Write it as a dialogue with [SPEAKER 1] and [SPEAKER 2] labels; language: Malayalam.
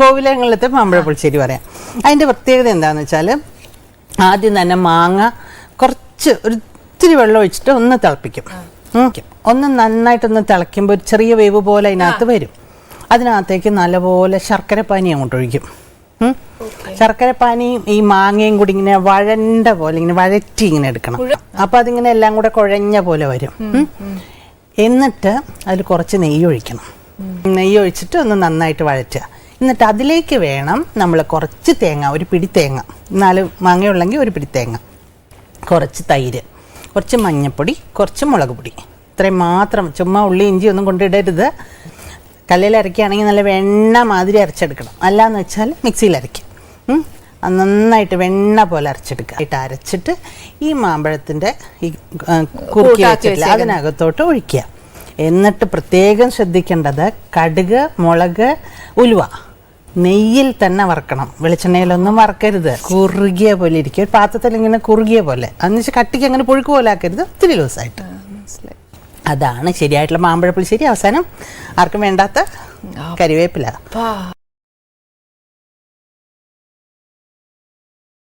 [SPEAKER 1] കോവിലങ്ങളിലത്തെ മാമ്പഴ പുളിശ്ശേരി പറയാം. അതിന്റെ പ്രത്യേകത എന്താണെന്ന് വെച്ചാൽ ആദ്യം തന്നെ മാങ്ങ കുറച്ച് ഒരു ഇത്തിരി വെള്ളം ഒഴിച്ചിട്ട് ഒന്ന് തിളപ്പിക്കും. ഓക്കെ ഒന്ന് നന്നായിട്ടൊന്ന് തിളയ്ക്കുമ്പോൾ ഒരു ചെറിയ വേവ് പോലെ അതിനകത്ത് വരും. അതിനകത്തേക്ക് നല്ലപോലെ ശർക്കര പാനി അങ്ങോട്ട് ഒഴിക്കും. ശർക്കര പാനിയും ഈ മാങ്ങയും കൂടി ഇങ്ങനെ വഴണ്ട പോലെ ഇങ്ങനെ വഴറ്റി ഇങ്ങനെ എടുക്കണം. അപ്പോൾ അതിങ്ങനെ എല്ലാം കൂടെ കുഴഞ്ഞ പോലെ വരും. എന്നിട്ട് അതിൽ കുറച്ച് നെയ്യ് ഒഴിക്കണം നെയ്യ് ഒഴിച്ചിട്ട് ഒന്ന് നന്നായിട്ട് വഴറ്റുക. എന്നിട്ട് അതിലേക്ക് വേണം നമ്മൾ കുറച്ച് തേങ്ങ ഒരു പിടി തേങ്ങ നാല് മാങ്ങയുള്ളെങ്കിൽ ഒരു പിടി തേങ്ങ കുറച്ച് തൈര് കുറച്ച് മഞ്ഞൾപ്പൊടി കുറച്ച് മുളക് പൊടി. ഇത്രയും മാത്രം ചുമ്മാ ഉള്ളി ഇഞ്ചി ഒന്നും കൊണ്ടിടരുത്. കല്ലിൽ അരയ്ക്കുകയാണെങ്കിൽ നല്ല വെണ്ണ മാതിരി അരച്ചെടുക്കണം. അല്ലാന്ന് വെച്ചാൽ മിക്സിയിൽ അരയ്ക്കും. അത് നന്നായിട്ട് വെണ്ണ പോലെ അരച്ചെടുക്കുക. ആയിട്ട് അരച്ചിട്ട് ഈ മാമ്പഴത്തിന്റെ ഈ കുറുക്കി വെച്ചിട്ടില്ല അതിനകത്തോട്ട് ഒഴിക്കുക. എന്നിട്ട് പ്രത്യേകം ശ്രദ്ധിക്കേണ്ടത് കടുക് മുളക് ഉലുവ. നെയ്യിൽ തന്നെ വറക്കണം. വെളിച്ചെണ്ണയിലൊന്നും വറക്കരുത്. കുറുകിയ പോലെ ഇരിക്കും. ഒരു പാത്രത്തിൽ ഇങ്ങനെ കുറുകിയ പോലെ. അന്ന് വെച്ചാൽ കട്ടിക്ക് അങ്ങനെ പുഴുക്ക് പോലെ ആക്കരുത്. ഒത്തിരി ദിവസമായിട്ട് അതാണ് ശരിയായിട്ടുള്ള മാമ്പഴപ്പുളി ശരി. അവസാനം ആർക്കും വേണ്ടാത്ത കരിവേപ്പില.